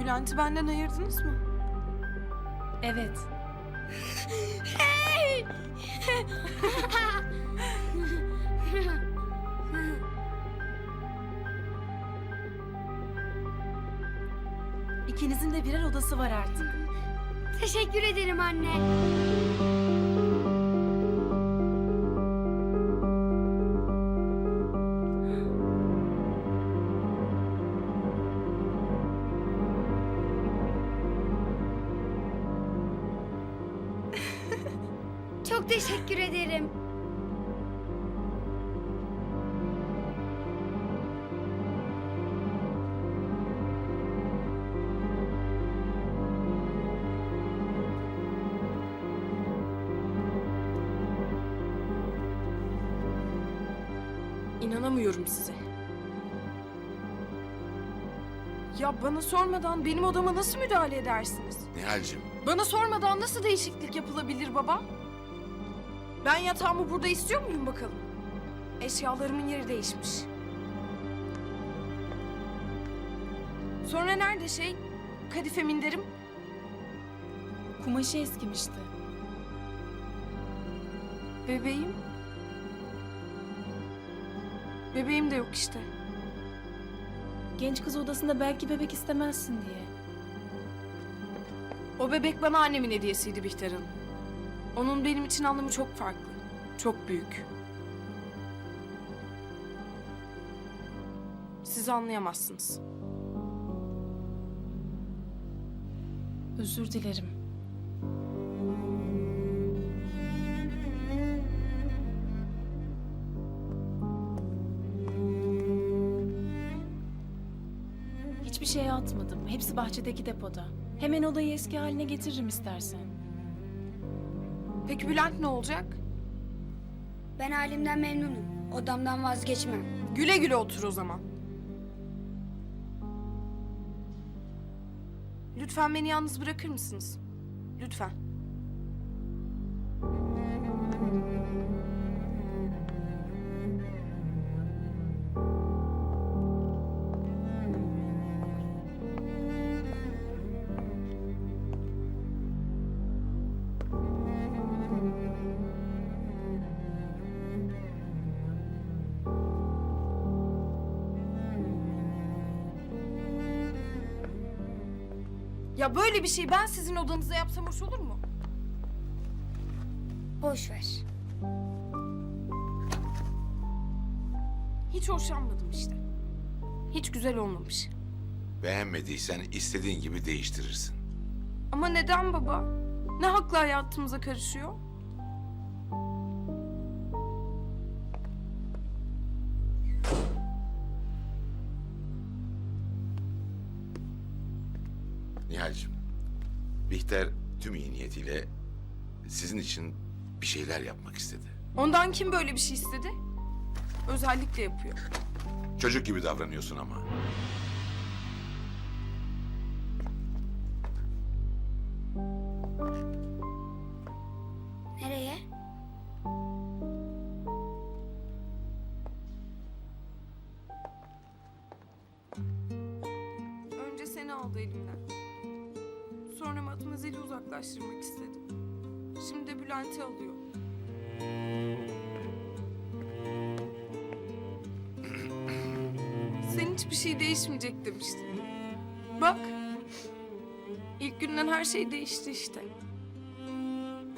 Bülent'i benden ayırdınız mı? Evet. İkinizin de birer odası var artık. Teşekkür ederim anne. Çok teşekkür ederim. İnanamıyorum size. Ya bana sormadan benim odama nasıl müdahale edersiniz? Nihal'cim Bana sormadan nasıl değişiklik yapılabilir baba? Ben yatağımı burada istiyor muyum bakalım? Eşyalarımın yeri değişmiş. Sonra nerede şey? Kadife minderim. Kumaşı eskimişti. Bebeğim. Bebeğim de yok işte. Genç kız odasında belki bebek istemezsin diye. O bebek bana annemin hediyesiydi Bihter Hanım. Onun benim için anlamı çok farklı. Çok büyük. Siz anlayamazsınız. Özür dilerim. Hiçbir şey atmadım. Hepsi bahçedeki depoda. Hemen odayı eski haline getiririm istersen. Peki Bülent ne olacak? Ben halimden memnunum. Odamdan vazgeçmem. Güle güle otur o zaman. Lütfen beni yalnız bırakır mısınız? Lütfen. Ya böyle bir şey ben sizin odanıza yapsam hoş olur mu? Boş ver. Hiç hoşlanmadım işte. Hiç güzel olmamış. beğenmediysen istediğin gibi değiştirirsin. Ama neden baba? Ne hakla hayatımıza karışıyor? Nihal'cim, Bihter tüm iyi niyetiyle sizin için bir şeyler yapmak istedi. Ondan kim böyle bir şey istedi? Özellikle yapıyor. Çocuk gibi davranıyorsun ama. Nereye? Önce seni aldı elimden. Sonra Matmazel'i uzaklaştırmak istedi. Şimdi de Bülent'i alıyor. Sen hiçbir şey değişmeyecek demiştin. Bak. İlk günden her şey değişti işte.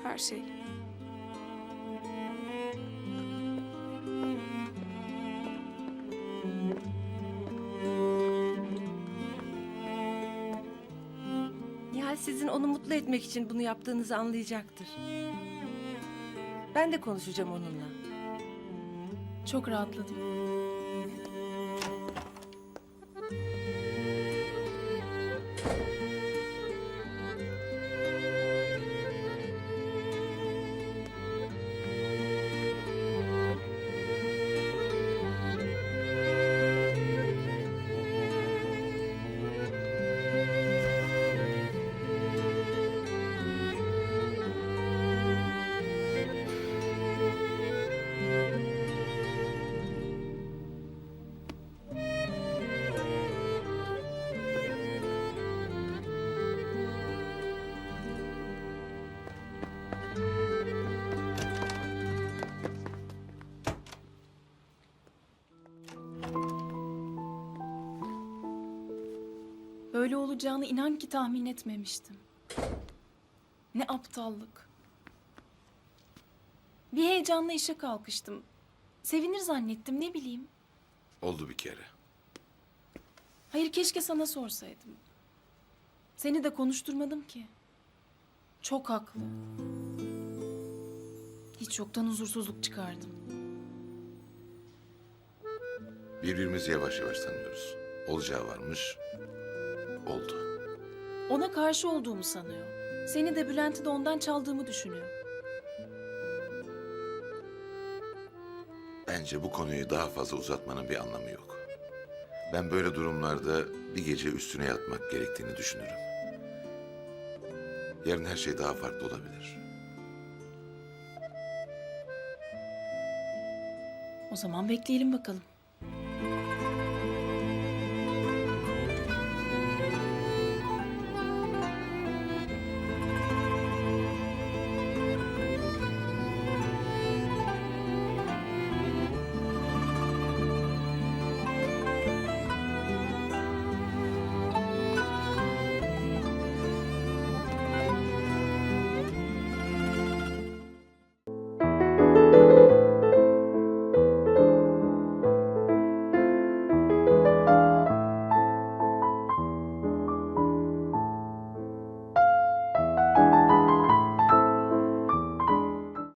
Her şey. Nihal sizin onu mutlu etmek için bunu yaptığınızı anlayacaktır. Ben de konuşacağım onunla. Çok rahatladım. Böyle olacağını inan ki tahmin etmemiştim. Ne aptallık. Bir heyecanla işe kalkıştım. Sevinir zannettim ne bileyim. Oldu bir kere. Hayır keşke sana sorsaydım. Seni de konuşturmadım ki. Çok haklı. Hiç yoktan huzursuzluk çıkardım. Birbirimizi yavaş yavaş tanıyoruz. Olacağı varmış. Oldu. Ona karşı olduğumu sanıyor. Seni de Bülent'i de ondan çaldığımı düşünüyor. Bence bu konuyu daha fazla uzatmanın bir anlamı yok. Ben böyle durumlarda bir gece üstüne yatmak gerektiğini düşünürüm. Yarın her şey daha farklı olabilir. O zaman bekleyelim bakalım.